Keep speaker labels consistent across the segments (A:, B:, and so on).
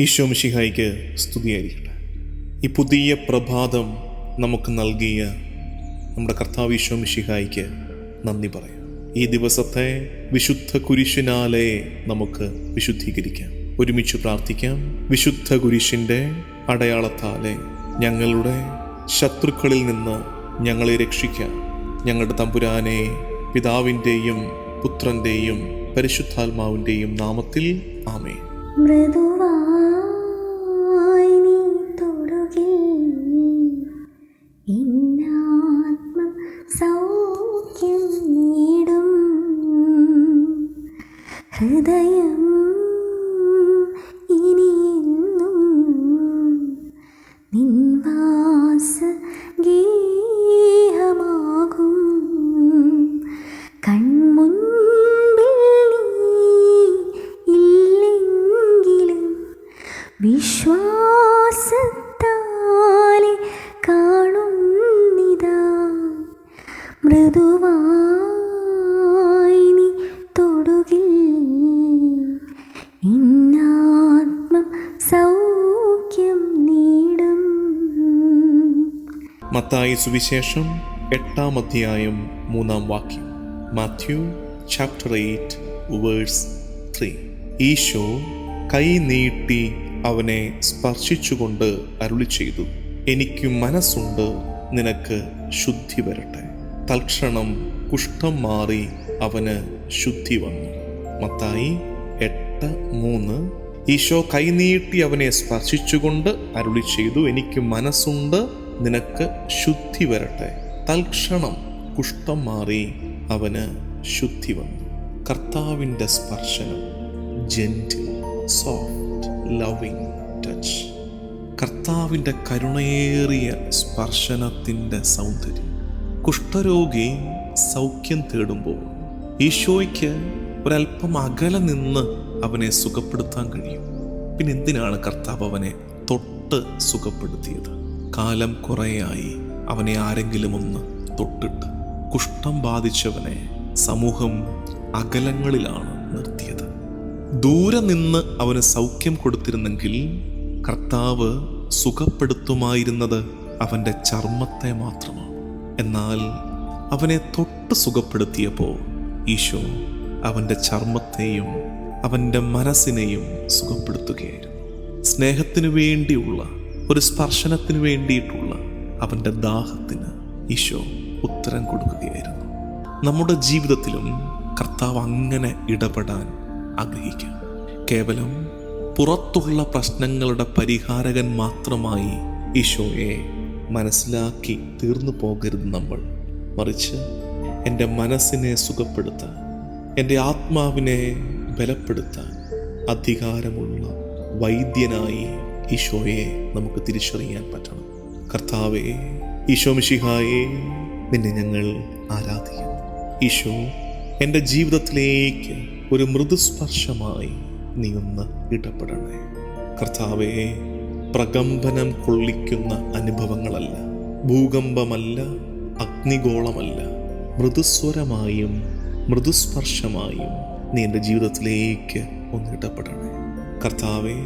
A: ഈശോ മിശിഹായിക്ക് സ്തുതിയായിരിക്കട്ടെ. ഈ പുതിയ പ്രഭാതം നമുക്ക് നൽകിയ നമ്മുടെ കർത്താവ് ഈശോ മിശിഹായിക്ക് നന്ദി പറയാം. ഈ ദിവസത്തെ വിശുദ്ധ കുരിശിനാലെ നമുക്ക് വിശുദ്ധീകരിക്കാം. ഒരുമിച്ച് പ്രാർത്ഥിക്കാം. വിശുദ്ധ കുരിശിന്റെ അടയാളത്താലെ ഞങ്ങളുടെ ശത്രുക്കളിൽ നിന്ന് ഞങ്ങളെ രക്ഷിക്കാം. ഞങ്ങളുടെ തമ്പുരാനെ പിതാവിന്റെയും പുത്രന്റെയും പരിശുദ്ധാത്മാവിന്റെയും നാമത്തിൽ ആമേ
B: മൃദുവായി ഹൃദയം ഇനിയെന്നും നിൻവാസ ഗീഹമാകും കൺമുൻപിൽ ഇല്ലെങ്കിലും വിശ്വാസത്താലെ കാണുന്നിതാ. മൃദുവായി നേടും.
A: മത്തായി സുവിശേഷം എട്ടാം അധ്യായം മൂന്നാം വാക്യം. Matthew chapter eight verse three Eesho കൈ നീട്ടി അവനെ സ്പർശിച്ചുകൊണ്ട് അരുളി ചെയ്തു എനിക്ക് മനസ്സുണ്ട് നിനക്ക് ശുദ്ധി വരട്ടെ. തൽക്ഷണം കുഷ്ഠം മാറി അവന് ശുദ്ധി വന്നു. മത്തായി എട്ട് മൂന്ന്. ഈശോ കൈനീട്ടി അവനെ സ്പർശിച്ചുകൊണ്ട് അരുളി ചെയ്തു എനിക്ക് മനസ്സുണ്ട് നിനക്ക് ശുദ്ധി വരട്ടെ. തൽക്ഷണം കുഷ്ഠം മാറി അവന് ശുദ്ധി വന്നു. കർത്താവിന്റെ സ്പർശനം ജെന്റിൽ സോഫ്റ്റ് ലവിങ് ടച്ച്. കർത്താവിന്റെ കരുണയേറിയ സ്പർശനത്തിന്റെ സൗന്ദര്യം. കുഷ്ഠരോഗി സൗഖ്യം തേടുമ്പോൾ ഈശോയ്ക്ക് ഒരല്പം അകലെ നിന്ന് അവനെ സുഖപ്പെടുത്താൻ കഴിയും. പിന്നെ എന്തിനാണ് കർത്താവ് അവനെ തൊട്ട് സുഖപ്പെടുത്തിയത്? കാലം കുറേയായി അവനെ ആരെങ്കിലും ഒന്ന് തൊട്ടിട്ട് കുഷ്ഠം ബാധിച്ചവനെ സമൂഹം അകലങ്ങളിലാണ് നിർത്തിയത്. ദൂരെ നിന്ന് അവന് സൗഖ്യം കൊടുത്തിരുന്നെങ്കിൽ കർത്താവ് സുഖപ്പെടുത്തുമായിരുന്നത് അവന്റെ ചർമ്മത്തെ മാത്രമാണ്. എന്നാൽ അവനെ തൊട്ട് സുഖപ്പെടുത്തിയപ്പോൾ ഈശോ അവന്റെ ചർമ്മത്തെയും അവന്റെ മനസ്സിനെയും സുഖപ്പെടുത്തുകയായിരുന്നു. സ്നേഹത്തിനു വേണ്ടിയുള്ള ഒരു സ്പർശനത്തിന് വേണ്ടിയിട്ടുള്ള അവന്റെ ദാഹത്തിന് ഈശോ ഉത്തരം കൊടുക്കുകയായിരുന്നു. നമ്മുടെ ജീവിതത്തിലും കർത്താവ് അങ്ങനെ ഇടപെടാൻ ആഗ്രഹിക്കാം. കേവലം പുറത്തുള്ള പ്രശ്നങ്ങളുടെ പരിഹാരകൻ മാത്രമായി ഈശോയെ മനസ്സിലാക്കി തീർന്നു പോകരുത് നമ്മൾ. മറിച്ച് എന്റെ മനസ്സിനെ സുഖപ്പെടുത്താൻ എന്റെ ആത്മാവിനെ ബലപ്പെടുത്താൻ അധികാരമുള്ള വൈദ്യനായി ഈശോയെ നമുക്ക് തിരിച്ചറിയാൻ പറ്റണം. കർത്താവെ ഈശോ മിഷിഹായെ നിന്നെ ഞങ്ങൾ ആരാധിക്കുന്നു. ഈശോ എന്റെ ജീവിതത്തിലേക്ക് ഒരു മൃദുസ്പർശമായി നീ ഒന്ന് ഇടപെടണേ കർത്താവെ പ്രകമ്പനം കൊള്ളിക്കുന്ന അനുഭവങ്ങളല്ല ഭൂകമ്പമല്ല അഗ്നിഗോളമല്ല മൃദുസ്വരമായും മൃദുസ്പർശമായും നീ എന്റെ ജീവിതത്തിലേക്ക് ഒന്ന് ഇടപെടണേ കർത്താവെ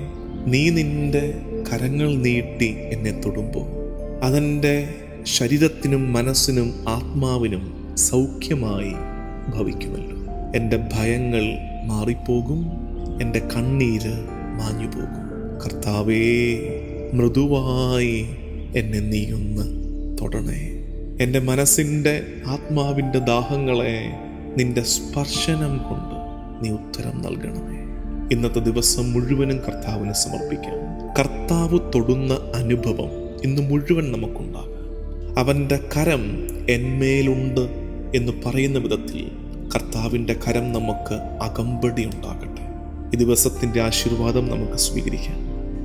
A: നീ നിന്റെ കരങ്ങൾ നീട്ടി എന്നെ തൊടുമ്പോൾ അതെന്റെ ശരീരത്തിനും മനസ്സിനും ആത്മാവിനും സൗഖ്യമായി ഭവിക്കുമല്ലോ. എന്റെ ഭയങ്ങൾ മാറിപ്പോകും എന്റെ കണ്ണീര് മാഞ്ഞു പോകും കർത്താവേ മൃദുവായി എന്നെ നീയൊന്ന് തൊടണേ. എന്റെ മനസ്സിന്റെ ആത്മാവിന്റെ ദാഹങ്ങളെ നിന്റെ സ്പർശനം കൊണ്ട് നീ ഉത്തരം നൽകണമേ. ഇന്നത്തെ ദിവസം മുഴുവനും കർത്താവിന് സമർപ്പിക്കാം. കർത്താവ് തൊടുന്ന അനുഭവം ഇന്ന് മുഴുവൻ നമുക്കുണ്ടാകും. അവന്റെ കരം എന്മേലുണ്ട് എന്ന് പറയുന്ന വിധത്തിൽ കർത്താവിന്റെ കരം നമുക്ക് അകമ്പടി ഉണ്ടാകട്ടെ. ഈ ദിവസത്തിന്റെ ആശീർവാദം നമുക്ക് സ്വീകരിക്കാം.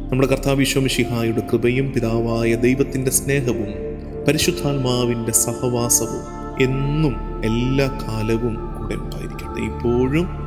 A: നമ്മുടെ കർത്താവ് വിശ്വമിഷിഹായുടെ കൃപയും പിതാവായ ദൈവത്തിന്റെ സ്നേഹവും പരിശുദ്ധാത്മാവിന്റെ സഹവാസവും എന്നും എല്ലാ കാലവും കൂടെ ഉണ്ടായിരിക്കട്ടെ. ഇപ്പോഴും